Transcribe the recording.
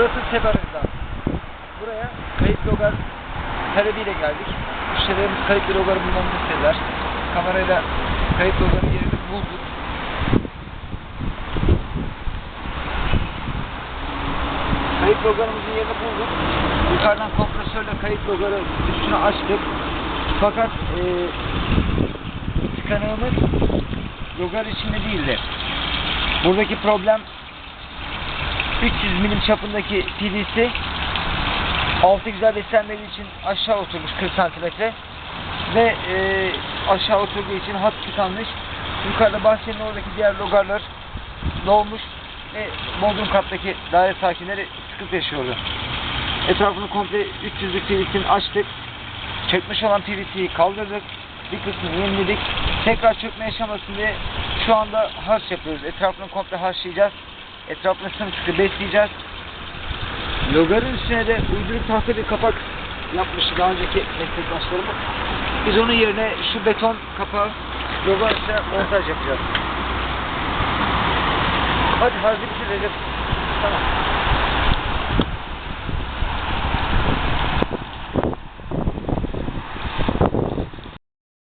Müşteri aracından buraya kayıt logar talebiyle geldik. Müşterilerimiz kayıt logarı bulmamızı istediler. Kamerayla kayıt logarı yerini bulduk. Kayıt logarımızın yerini bulduk. Yukarıdan kompresörle kayıt logarı üstüne açtık. Fakat e, tıkanığımız logar içinde değildi. Buradaki problem 300 milim çapındaki PVC altı güzel beslenmediği için aşağı oturmuş 40 santimetre ve e, aşağı oturduğu için hat tıkanmış. Yukarıda bahçenin oradaki diğer logarlar dolmuş ve Bodrum kattaki daire sakinleri sıkıntı yaşıyordu. Etrafını komple 300'lük PVC'ni açtık. Çökmüş olan PVC'yi kaldırdık. Bir kısmını yeniledik. Tekrar çökme yaşamasın diye şu anda harç yapıyoruz. Etrafını komple harçlayacağız. Etrafını sımsıkı besleyeceğiz. Logarın üstüne de uyduruk tahta bir kapak yapmış daha önceki meslektaşlarımız. Biz onun yerine şu beton kapağı logar üstüne montaj yapacağız. Hadi harcı bitir Recep.